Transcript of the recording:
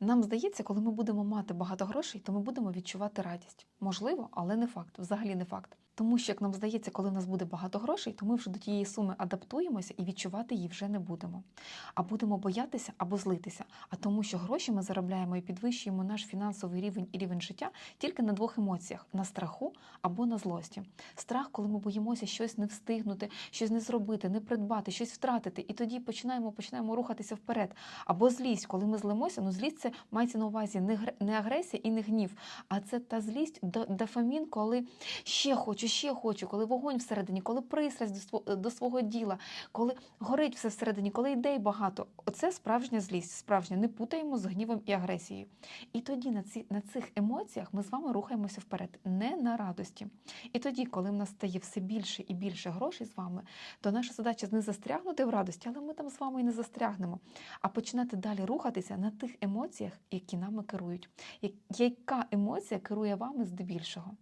Нам здається, коли ми будемо мати багато грошей, то ми будемо відчувати радість. Можливо, але не факт, взагалі не факт. Тому що, як нам здається, коли в нас буде багато грошей, то ми вже до тієї суми адаптуємося і відчувати її вже не будемо. А будемо боятися або злитися. А тому, що гроші ми заробляємо і підвищуємо наш фінансовий рівень і рівень життя тільки на двох емоціях: на страху або на злості. Страх, коли ми боїмося щось не встигнути, щось не зробити, не придбати, щось втратити, і тоді починаємо починаємо рухатися вперед. Або злість, коли ми злимося, ну злість це мається на увазі не гр- агресія і не гнів, а це та злість, до- дофамін, коли ще хочу, ще хочу, коли вогонь всередині, коли пристрасть до свого діла, коли горить все всередині, коли ідей багато. Оце справжня злість, справжня. Не путаємо з гнівом і агресією. І тоді на, ці, на цих емоціях ми з вами рухаємося вперед, не на радості. І тоді, коли в нас стає все більше і більше грошей з вами, то наша задача не застрягнути в радості, але ми там з вами і не застрягнемо, а починати далі рухатися на тих емоціях, які нами керують. Яка емоція керує вами здебільшого?